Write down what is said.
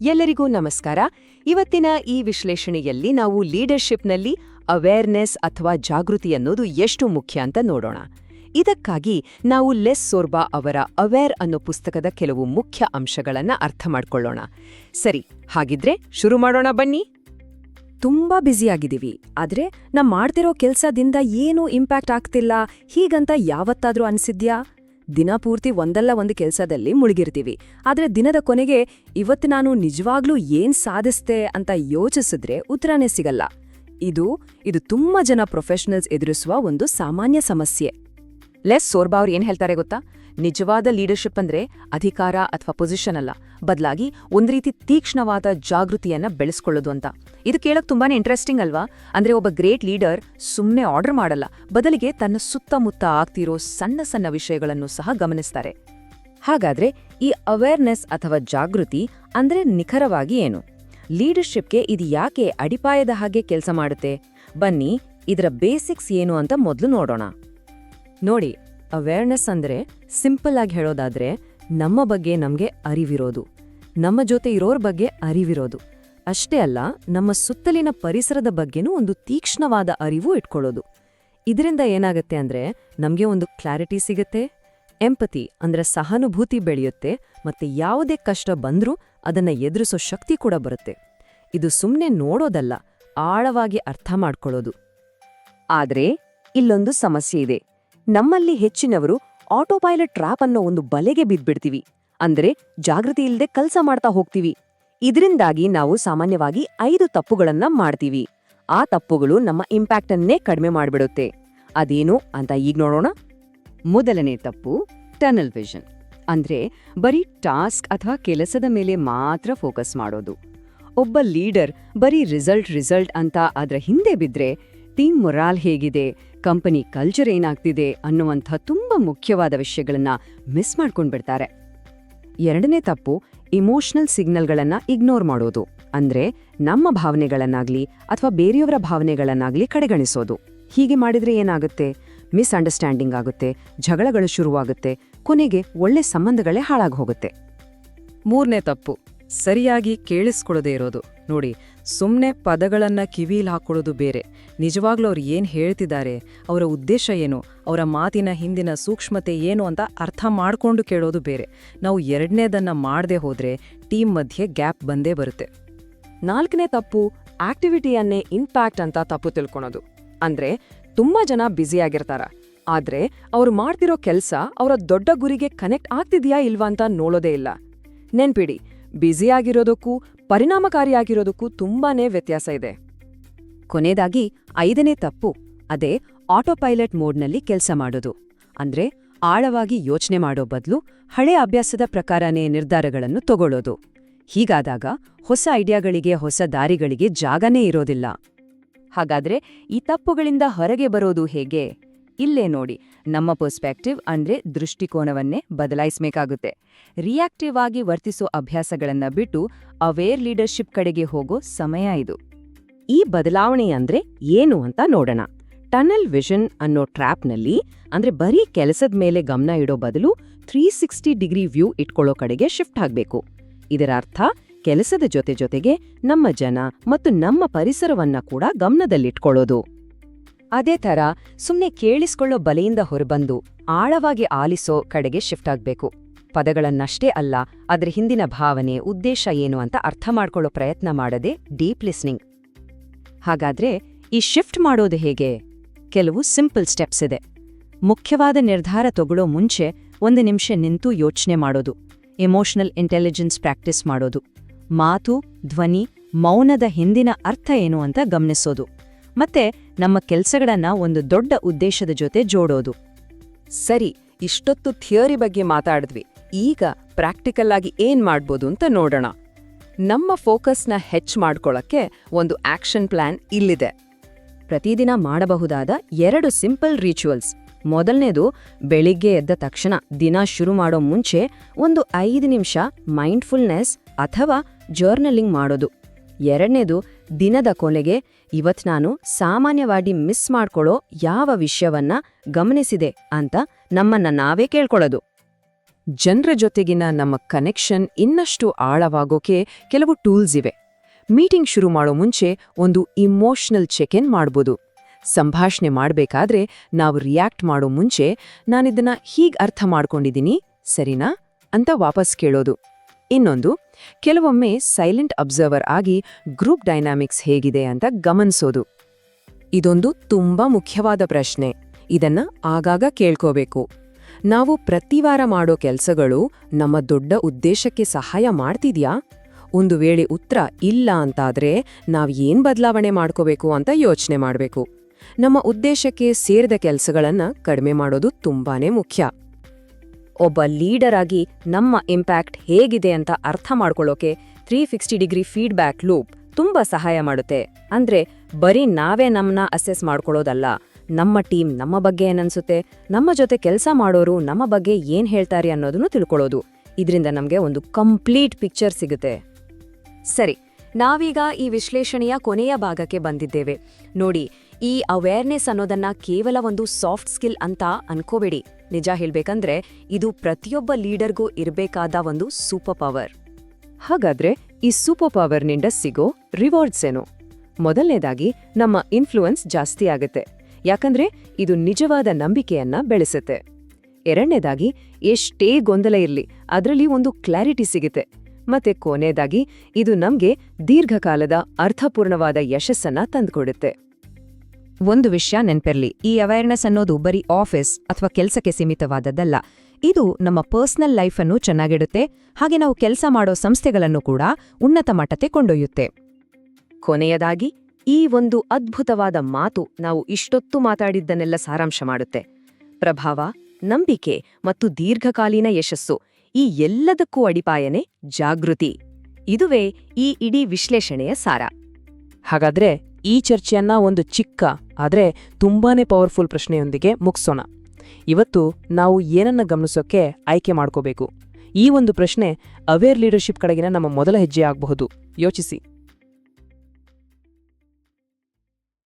ಎಲ್ಲರಿಗೂ ನಮಸ್ಕಾರ. ಇವತ್ತಿನ ಈ ವಿಶ್ಲೇಷಣೆಯಲ್ಲಿ ನಾವು ಲೀಡರ್ಶಿಪ್ನಲ್ಲಿ ಅವೇರ್ನೆಸ್ ಅಥವಾ ಜಾಗೃತಿ ಅನ್ನೋದು ಎಷ್ಟು ಮುಖ್ಯ ಅಂತ ನೋಡೋಣ. ಇದಕ್ಕಾಗಿ ನಾವು ಲೆಸ್ ಸೋರ್ಬಾ ಅವರ ಅವೇರ್ ಅನ್ನೋ ಪುಸ್ತಕದ ಕೆಲವು ಮುಖ್ಯ ಅಂಶಗಳನ್ನ ಅರ್ಥ ಮಾಡ್ಕೊಳ್ಳೋಣ. ಸರಿ, ಹಾಗಿದ್ರೆ ಶುರು ಮಾಡೋಣ ಬನ್ನಿ. ತುಂಬಾ ಬ್ಯುಸಿಯಾಗಿದ್ದೀವಿ ಆದ್ರೆ ನಾವು ಮಾಡ್ತಿರೋ ಕೆಲಸದಿಂದ ಏನೂ ಇಂಪ್ಯಾಕ್ಟ್ ಆಗ್ತಿಲ್ಲ. ಹೀಗಂತ ಯಾವತ್ತಾದ್ರೂ ಅನ್ಸಿದ್ಯಾ? ದಿನಪೂರ್ತಿ ಒಂದಲ್ಲ ಒಂದು ಕೆಲಸದಲ್ಲಿ ಮುಳುಗಿರ್ತೀವಿ. ಆದರೆ ದಿನದ ಕೊನೆಗೆ ಇವತ್ತು ನಾನು ನಿಜವಾಗ್ಲೂ ಏನ್ ಸಾಧಿಸ್ತೆ ಅಂತ ಯೋಚಿಸಿದ್ರೆ ಉತ್ತರನೇ ಸಿಗಲ್ಲ. ಇದು ಇದು ತುಂಬಾ ಜನ ಪ್ರೊಫೆಷನಲ್ಸ್ ಎದುರಿಸುವ ಒಂದು ಸಾಮಾನ್ಯ ಸಮಸ್ಯೆ. ಲೆಸ್ ಸೋರ್ಬಾ ಅವ್ರು ಏನ್ ಹೇಳ್ತಾರೆ ಗೊತ್ತಾ? ನಿಜವಾದ ಲೀಡರ್ಶಿಪ್ ಅಂದ್ರೆ ಅಧಿಕಾರ ಅಥವಾ ಪೊಸಿಷನ್ ಅಲ್ಲ. ಬದಲಾಗಿ ಒಂದ್ ರೀತಿ ತೀಕ್ಷ್ಣವಾದ ಜಾಗೃತಿಯನ್ನ ಬೆಳೆಸ್ಕೊಳ್ಳೋದು ಅಂತ. ಇದು ಕೇಳಕ್ ತುಂಬಾನೇ ಇಂಟ್ರೆಸ್ಟಿಂಗ್ ಅಲ್ವಾ? ಅಂದ್ರೆ ಒಬ್ಬ ಗ್ರೇಟ್ ಲೀಡರ್ ಸುಮ್ಮನೆ ಆರ್ಡರ್ ಮಾಡಲ್ಲ. ಬದಲಿಗೆ ತನ್ನ ಸುತ್ತಮುತ್ತ ಆಗ್ತಿರೋ ಸಣ್ಣ ಸಣ್ಣ ವಿಷಯಗಳನ್ನು ಸಹ ಗಮನಿಸ್ತಾರೆ. ಹಾಗಾದ್ರೆ ಈ ಅವೇರ್ನೆಸ್ ಅಥವಾ ಜಾಗೃತಿ ಅಂದ್ರೆ ನಿಖರವಾಗಿ ಏನು? ಲೀಡರ್ಶಿಪ್ಗೆ ಇದು ಯಾಕೆ ಅಡಿಪಾಯದ ಹಾಗೆ ಕೆಲಸ ಮಾಡುತ್ತೆ? ಬನ್ನಿ, ಇದರ ಬೇಸಿಕ್ಸ್ ಏನು ಅಂತ ಮೊದಲು ನೋಡೋಣ. ನೋಡಿ ಅವೇರ್ನೆಸ್ ಅಂದ್ರೆ ಸಿಂಪಲ್ ಆಗಿ ಹೇಳೋದಾದ್ರೆ ನಮ್ಮ ಬಗ್ಗೆ ನಮಗೆ ಅರಿವಿರೋದು. ನಮ್ಮ ಜೊತೆ ಇರೋರ್ ಬಗ್ಗೆ ಅರಿವಿರೋದು. ಅಷ್ಟೇ ಅಲ್ಲ, ನಮ್ಮ ಸುತ್ತಲಿನ ಪರಿಸರದ ಬಗ್ಗೆನೂ ಒಂದು ತೀಕ್ಷ್ಣವಾದ ಅರಿವು ಇಟ್ಕೊಳ್ಳೋದು. ಇದರಿಂದ ಏನಾಗತ್ತೆ ಅಂದ್ರೆ ನಮಗೆ ಒಂದು ಕ್ಲಾರಿಟಿ ಸಿಗತ್ತೆ ಎಂಪತಿ ಅಂದರೆ ಸಹಾನುಭೂತಿ ಬೆಳೆಯುತ್ತೆ ಮತ್ತೆ ಯಾವುದೇ ಕಷ್ಟ ಬಂದರೂ ಅದನ್ನ ಎದುರಿಸೋ ಶಕ್ತಿ ಕೂಡ ಬರುತ್ತೆ. ಇದು ಸುಮ್ಮನೆ ನೋಡೋದಲ್ಲ, ಆಳವಾಗಿ ಅರ್ಥ ಮಾಡ್ಕೊಳ್ಳೋದು. ಆದ್ರೆ ಇಲ್ಲೊಂದು ಸಮಸ್ಯೆ ಇದೆ. ನಮ್ಮಲ್ಲಿ ಹೆಚ್ಚಿನವರು ಆಟೋಪೈಲಟ್ ಟ್ರ್ಯಾಪ್ ಅನ್ನೋ ಒಂದು ಬಲೆಗೆ ಬಿದ್ಬಿಡ್ತೀವಿ ಅಂದ್ರೆ ಜಾಗೃತಿ ಇಲ್ಲದೆ ಕೆಲಸ ಮಾಡ್ತಾ ಹೋಗ್ತೀವಿ. ಇದರಿಂದಾಗಿ ನಾವು ಸಾಮಾನ್ಯವಾಗಿ ಐದು ತಪ್ಪುಗಳನ್ನ ಮಾಡ್ತೀವಿ. ಆ ತಪ್ಪುಗಳು ನಮ್ಮ ಇಂಪ್ಯಾಕ್ಟನ್ನೇ ಕಡಿಮೆ ಮಾಡಿಬಿಡುತ್ತೆ. ಅದೇನು ಅಂತ ಈಗ ನೋಡೋಣ. ಮೊದಲನೇ ತಪ್ಪು ಟನಲ್ ವಿಷನ್ ಅಂದ್ರೆ ಬರೀ ಟಾಸ್ಕ್ ಅಥವಾ ಕೆಲಸದ ಮೇಲೆ ಮಾತ್ರ ಫೋಕಸ್ ಮಾಡೋದು. ಒಬ್ಬ ಲೀಡರ್ ಬರೀ ರಿಸಲ್ಟ್ ರಿಸಲ್ಟ್ ಅಂತ ಅದರ ಹಿಂದೆ ಬಿದ್ರೆ ಟೀಮ್ ಮೊರಾಲ್ ಹೇಗಿದೆ, ಕಂಪನಿ ಕಲ್ಚರ್ ಏನಾಗ್ತಿದೆ ಅನ್ನುವಂಥ ತುಂಬಾ ಮುಖ್ಯವಾದ ವಿಷಯಗಳನ್ನ ಮಿಸ್ ಮಾಡ್ಕೊಂಡ್ಬಿಡ್ತಾರೆ ಎರಡನೇ ತಪ್ಪು, ಇಮೋಷನಲ್ ಸಿಗ್ನಲ್ಗಳನ್ನ ಇಗ್ನೋರ್ ಮಾಡೋದು, ಅಂದ್ರೆ ನಮ್ಮ ಭಾವನೆಗಳನ್ನಾಗ್ಲಿ ಅಥವಾ ಬೇರೆಯವರ ಭಾವನೆಗಳನ್ನಾಗ್ಲಿ ಕಡೆಗಣಿಸೋದು. ಹೀಗೆ ಮಾಡಿದ್ರೆ ಏನಾಗುತ್ತೆ? ಮಿಸ್ಅಂಡರ್ಸ್ಟ್ಯಾಂಡಿಂಗ್ ಆಗುತ್ತೆ, ಜಗಳಗಳು ಶುರುವಾಗುತ್ತೆ, ಕೊನೆಗೆ ಒಳ್ಳೆ ಸಂಬಂಧಗಳೇ ಹಾಳಾಗಿ ಹೋಗುತ್ತೆ ಮೂರನೇ ತಪ್ಪು ಸರಿಯಾಗಿ ಕೇಳಿಸ್ಕೊಳ್ಳದೇ ಇರೋದು. ನೋಡಿ ಸುಮ್ಮನೆ ಪದಗಳನ್ನ ಕಿವಿಲಿ ಹಾಕೊಳ್ಳೋದು ಬೇರೆ. ನಿಜವಾಗ್ಲೂ ಅವ್ರು ಏನು ಹೇಳ್ತಿದ್ದಾರೆ, ಅವರ ಉದ್ದೇಶ ಏನು, ಅವರ ಮಾತಿನ ಹಿಂದಿನ ಸೂಕ್ಷ್ಮತೆ ಏನು ಅಂತ ಅರ್ಥ ಮಾಡ್ಕೊಂಡು ಕೇಳೋದು ಬೇರೆ. ನಾವು ಎರಡನೇದನ್ನು ಮಾಡದೆ ಹೋದರೆ ಟೀಮ್ ಮಧ್ಯೆ ಗ್ಯಾಪ್ ಬಂದೇ ಬರುತ್ತೆ. ನಾಲ್ಕನೇ ತಪ್ಪು ಆಕ್ಟಿವಿಟಿಯನ್ನೇ ಇಂಪ್ಯಾಕ್ಟ್ ಅಂತ ತಪ್ಪು ತಿಳ್ಕೊಳೋದು. ಅಂದ್ರೆ, ತುಂಬಾ ಜನ ಬ್ಯುಸಿಯಾಗಿರ್ತಾರ ಆದ್ರೆ, ಅವ್ರು ಮಾಡ್ತಿರೋ ಕೆಲಸ ಅವರ ದೊಡ್ಡ ಗುರಿಗೆ ಕನೆಕ್ಟ್ ಆಗ್ತಿದೆಯಾ ಇಲ್ವಾ ಅಂತ ನೋಡೋದೇ ಇಲ್ಲ. ನೆನ್ಪಿಡಿ ಬ್ಯುಸಿಯಾಗಿರೋದಕ್ಕೂ, ಪರಿಣಾಮಕಾರಿಯಾಗಿರೋದಕ್ಕೂ ತುಂಬಾನೇ ವ್ಯತ್ಯಾಸ ಇದೆ. ಕೊನೆಯದಾಗಿ, ಐದನೇ ತಪ್ಪು, ಅದೇ ಆಟೋಪೈಲಟ್ ಮೋಡ್ನಲ್ಲಿ ಕೆಲಸ ಮಾಡೋದು. ಅಂದ್ರೆ, ಆಳವಾಗಿ ಯೋಚನೆ ಮಾಡೋ ಬದಲು ಹಳೆ ಅಭ್ಯಾಸದ ಪ್ರಕಾರನೇ ನಿರ್ಧಾರಗಳನ್ನು ತಗೊಳ್ಳೋದು. ಹೀಗಾದಾಗ, ಹೊಸ ಐಡಿಯಾಗಳಿಗೆ, ಹೊಸ ದಾರಿಗಳಿಗೆ ಜಾಗನೇ ಇರೋದಿಲ್ಲ. ಹಾಗಾದ್ರೆ, ಈ ತಪ್ಪುಗಳಿಂದ ಹೊರಗೆ ಬರೋದು ಹೇಗೆ? ಇಲ್ಲೇ ನೋಡಿ. ನಮ್ಮ ಪರ್ಸ್ಪೆಕ್ಟಿವ್ ಅಂದ್ರೆ ದೃಷ್ಟಿಕೋನವನ್ನೇ ಬದಲಾಯಿಸಬೇಕಾಗುತ್ತೆ. ರಿಯಾಕ್ಟಿವ್ ಆಗಿ ವರ್ತಿಸೋ ಅಭ್ಯಾಸಗಳನ್ನ ಬಿಟ್ಟು ಅವೇರ್ ಲೀಡರ್ಶಿಪ್ ಕಡೆಗೆ ಹೋಗೋ ಸಮಯ ಇದು. ಈ ಬದಲಾವಣೆ ಅಂದ್ರೆ ಏನು ಅಂತ ನೋಡೋಣ. ಟನಲ್ ವಿಷನ್ ಅನ್ನೋ ಟ್ರ್ಯಾಪ್ನಲ್ಲಿ ಅಂದ್ರೆ ಬರೀ ಕೆಲಸದ ಮೇಲೆ ಗಮನ ಇಡೋ ಬದಲು ತ್ರೀ ಸಿಕ್ಸ್ಟಿ ಡಿಗ್ರಿ ವ್ಯೂ ಇಟ್ಕೊಳ್ಳೋ ಕಡೆಗೆ ಶಿಫ್ಟ್ ಆಗಬೇಕು. ಇದರ ಅರ್ಥ ಕೆಲಸದ ಜೊತೆ ಜೊತೆಗೆ ನಮ್ಮ ಜನ ಮತ್ತು ನಮ್ಮ ಪರಿಸರವನ್ನ ಕೂಡ ಗಮನದಲ್ಲಿಟ್ಕೊಳ್ಳೋದು. ಅದೇ ಥರ ಸುಮ್ನೆ ಕೇಳಿಸ್ಕೊಳ್ಳೋ ಬಲೆಯಿಂದ ಹೊರಬಂದು ಆಳವಾಗಿ ಆಲಿಸೋ ಕಡೆಗೆ ಶಿಫ್ಟ್ ಆಗಬೇಕು. ಪದಗಳನ್ನಷ್ಟೇ ಅಲ್ಲ, ಅದರ ಹಿಂದಿನ ಭಾವನೆ, ಉದ್ದೇಶ ಏನು ಅಂತ ಅರ್ಥ ಮಾಡ್ಕೊಳ್ಳೋ ಪ್ರಯತ್ನ ಮಾಡದೆ ಡೀಪ್ ಲಿಸ್ನಿಂಗ್ ಹಾಗಾದ್ರೆ ಈ ಶಿಫ್ಟ್ ಮಾಡೋದು ಹೇಗೆ? ಕೆಲವು ಸಿಂಪಲ್ ಸ್ಟೆಪ್ಸ್ ಇದೆ. ಮುಖ್ಯವಾದ ನಿರ್ಧಾರ ತಗೊಳ್ಳೋ ಮುಂಚೆ ಒಂದು ನಿಮಿಷ ನಿಂತು ಯೋಚನೆ ಮಾಡೋದು. ಎಮೋಷನಲ್ ಇಂಟೆಲಿಜೆನ್ಸ್ ಪ್ರಾಕ್ಟೀಸ್ ಮಾಡೋದು. ಮಾತು, ಧ್ವನಿ, ಮೌನದ ಹಿಂದಿನ ಅರ್ಥ ಏನು ಅಂತ ಗಮನಿಸೋದು. ಮತ್ತೆ ನಮ್ಮ ಕೆಲಸಗಳನ್ನ ಒಂದು ದೊಡ್ಡ ಉದ್ದೇಶದ ಜೊತೆ ಜೋಡೋದು. ಸರಿ, ಇಷ್ಟೊತ್ತು ಥಿಯರಿ ಬಗ್ಗೆ ಮಾತಾಡಿದ್ವಿ. ಈಗ ಪ್ರಾಕ್ಟಿಕಲ್ ಆಗಿ ಏನ್ ಮಾಡ್ಬೋದು ಅಂತ ನೋಡೋಣ. ನಮ್ಮ ಫೋಕಸ್ನ ಹೆಚ್ ಮಾಡ್ಕೊಳ್ಳೋಕ್ಕೆ ಒಂದು ಆಕ್ಷನ್ ಪ್ಲಾನ್ ಇಲ್ಲಿದೆ. ಪ್ರತಿದಿನ ಮಾಡಬಹುದಾದ ಎರಡು ಸಿಂಪಲ್ ರಿಚುವಲ್ಸ್. ಮೊದಲನೇದು, ಬೆಳಿಗ್ಗೆ ಎದ್ದ ತಕ್ಷಣ ದಿನ ಶುರು ಮಾಡೋ ಮುಂಚೆ ಒಂದು ಐದು ನಿಮಿಷ ಮೈಂಡ್ಫುಲ್ನೆಸ್ ಅಥವಾ ಜರ್ನಲಿಂಗ್ ಮಾಡೋದು. ಎರಡನೇದು ದಿನದ ಕೊನೆಗೆ ಇವತ್ ನಾನು ಸಾಮಾನ್ಯವಾಗಿ ಮಿಸ್ ಮಾಡ್ಕೊಳ್ಳೋ ಯಾವ ವಿಷಯವನ್ನ ಗಮನಿಸಿದೆ ಅಂತ ನಮ್ಮನ್ನ ನಾವೇ ಕೇಳ್ಕೊಳ್ಳೋದು. ಜನರ ಜೊತೆಗಿನ ನಮ್ಮ ಕನೆಕ್ಷನ್ ಇನ್ನಷ್ಟು ಆಳವಾಗೋಕೆ ಕೆಲವು ಟೂಲ್ಸ್ ಇವೆ. ಮೀಟಿಂಗ್ ಶುರು ಮಾಡೋ ಮುಂಚೆ ಒಂದು ಇಮೋಷನಲ್ ಚೆಕ್ ಇನ್ ಮಾಡ್ಬೋದು. ಸಂಭಾಷಣೆ ಮಾಡಬೇಕಾದ್ರೆ ನಾವು ರಿಯಾಕ್ಟ್ ಮಾಡೋ ಮುಂಚೆ ನಾನಿದನ್ನ ಹೀಗ್ ಅರ್ಥ ಮಾಡ್ಕೊಂಡಿದ್ದೀನಿ, ಸರಿನಾ ಅಂತ ವಾಪಸ್ ಕೇಳೋದು. ಇನ್ನೊಂದು ಕೆಲವೊಮ್ಮೆ ಸೈಲೆಂಟ್ ಅಬ್ಸರ್ವರ್ ಆಗಿ ಗ್ರೂಪ್ ಡೈನಾಮಿಕ್ಸ್ ಹೇಗಿದೆ ಅಂತ ಗಮನಿಸೋದು. ಇದೊಂದು ತುಂಬಾ ಮುಖ್ಯವಾದ ಪ್ರಶ್ನೆ. ಇದನ್ನ ಆಗಾಗ ಕೇಳ್ಕೋಬೇಕು. ನಾವು ಪ್ರತಿವಾರ ಮಾಡೋ ಕೆಲಸಗಳು ನಮ್ಮ ದೊಡ್ಡ ಉದ್ದೇಶಕ್ಕೆ ಸಹಾಯ ಮಾಡ್ತಿದ್ಯಾ? ಒಂದು ವೇಳೆ ಉತ್ತರ ಇಲ್ಲ ಅಂತಾದ್ರೆ ನಾವು ಏನ್ ಬದಲಾವಣೆ ಮಾಡ್ಕೋಬೇಕು ಅಂತ ಯೋಚನೆ ಮಾಡಬೇಕು. ನಮ್ಮ ಉದ್ದೇಶಕ್ಕೆ ಸೇರಿದ ಕೆಲ್ಸಗಳನ್ನ ಕಡಿಮೆ ಮಾಡೋದು ತುಂಬಾನೇ ಮುಖ್ಯ. ಒಬ್ಬ ಲೀಡರ್ ಆಗಿ ನಮ್ಮ ಇಂಪ್ಯಾಕ್ಟ್ ಹೇಗಿದೆ ಅಂತ ಅರ್ಥ ಮಾಡ್ಕೊಳ್ಳೋಕೆ three sixty degree feedback loop ತುಂಬಾ ಸಹಾಯ ಮಾಡುತ್ತೆ. ಅಂದ್ರೆ ಬರೀ ನಾವೇ ನಮ್ಮನ್ನ ಅಸೆಸ್ ಮಾಡ್ಕೊಳ್ಳೋದಲ್ಲ, ನಮ್ಮ ಟೀಮ್ ನಮ್ಮ ಬಗ್ಗೆ ಏನನ್ಸುತ್ತೆ, ನಮ್ಮ ಜೊತೆ ಕೆಲಸ ಮಾಡೋರು ನಮ್ಮ ಬಗ್ಗೆ ಏನ್ ಹೇಳ್ತಾರೆ ಅನ್ನೋದನ್ನು ತಿಳ್ಕೊಳ್ಳೋದು. ಇದರಿಂದ ನಮಗೆ ಒಂದು ಕಂಪ್ಲೀಟ್ ಪಿಕ್ಚರ್ ಸಿಗುತ್ತೆ. ಸರಿ, ನಾವೀಗ ಈ ವಿಶ್ಲೇಷಣೆಯ ಕೊನೆಯ ಭಾಗಕ್ಕೆ ಬಂದಿದ್ದೇವೆ. ನೋಡಿ, ಈ ಅವೇರ್ನೆಸ್ ಅನ್ನೋದನ್ನ ಕೇವಲ ಒಂದು ಸಾಫ್ಟ್ ಸ್ಕಿಲ್ ಅಂತ ಅನ್ಕೋಬೇಡಿ. ನಿಜ ಹೇಳ್ಬೇಕಂದ್ರೆ ಇದು ಪ್ರತಿಯೊಬ್ಬ ಲೀಡರ್ಗೂ ಇರಬೇಕಾದ ಒಂದು ಸೂಪರ್ ಪವರ್. ಹಾಗಾದ್ರೆ ಈ ಸೂಪರ್ ಪವರ್ನಿಂದ ಸಿಗೋ ರಿವಾರ್ಡ್ಸ್ ಏನು? ಮೊದಲನೇದಾಗಿ ನಮ್ಮ ಇನ್ಫ್ಲೂಯೆನ್ಸ್ ಜಾಸ್ತಿ ಆಗುತ್ತೆ. ಯಾಕಂದ್ರೆ ಇದು ನಿಜವಾದ ನಂಬಿಕೆಯನ್ನ ಬೆಳೆಸುತ್ತೆ. ಎರಡನೇದಾಗಿ ಎಷ್ಟೇ ಗೊಂದಲ ಇರಲಿ, ಅದರಲ್ಲಿ ಒಂದು ಕ್ಲಾರಿಟಿ ಸಿಗುತ್ತೆ. ಮತ್ತೆ ಕೊನೆಯದಾಗಿ ಇದು ನಮ್ಗೆ ದೀರ್ಘಕಾಲದ ಅರ್ಥಪೂರ್ಣವಾದ ಯಶಸ್ಸನ್ನ ತಂದುಕೊಡುತ್ತೆ. ಒಂದು ವಿಷಯ ನೆನ್ಪಿರ್ಲಿ. ಈ ಅವೇರ್ನೆಸ್ ಅನ್ನೋದು ಬರೀ ಆಫೀಸ್ ಅಥವಾ ಕೆಲಸಕ್ಕೆ ಸೀಮಿತವಾದದ್ದಲ್ಲ. ಇದು ನಮ್ಮ ಪರ್ಸನಲ್ ಲೈಫ್ ಅನ್ನು ಚೆನ್ನಾಗಿಡುತ್ತೆ. ಹಾಗೆ ನಾವು ಕೆಲಸ ಮಾಡೋ ಸಂಸ್ಥೆಗಳನ್ನು ಕೂಡ ಉನ್ನತ ಮಟ್ಟಕ್ಕೆ ಕೊಂಡೊಯ್ಯುತ್ತೆ. ಕೊನೆಯದಾಗಿ, ಈ ಒಂದು ಅದ್ಭುತವಾದ ಮಾತು ನಾವು ಇಷ್ಟೊತ್ತು ಮಾತಾಡಿದ್ದನ್ನೆಲ್ಲ ಸಾರಾಂಶ ಮಾಡುತ್ತೆ. ಪ್ರಭಾವ, ನಂಬಿಕೆ ಮತ್ತು ದೀರ್ಘಕಾಲೀನ ಯಶಸ್ಸು ಈ ಎಲ್ಲದಕ್ಕೂ ಅಡಿಪಾಯನೆ ಜಾಗೃತಿ. ಇದುವೇ ಈ ಇಡೀ ವಿಶ್ಲೇಷಣೆಯ ಸಾರ. ಹಾಗಾದ್ರೆ ಈ ಚರ್ಚೆಯನ್ನ ಒಂದು ಚಿಕ್ಕ ಆದ್ರೆ ತುಂಬಾನೇ ಪವರ್ಫುಲ್ ಪ್ರಶ್ನೆಯೊಂದಿಗೆ ಮುಗಿಸೋಣ. ಇವತ್ತು ನಾವು ಏನನ್ನ ಗಮನಿಸೋಕೆ ಆಯ್ಕೆ ಮಾಡ್ಕೋಬೇಕು? ಈ ಒಂದು ಪ್ರಶ್ನೆ ಅವೇರ್ ಲೀಡರ್ಶಿಪ್ ಕಡೆಗಿನ ನಮ್ಮ ಮೊದಲ ಹೆಜ್ಜೆ ಆಗಬಹುದು. ಯೋಚಿಸಿ.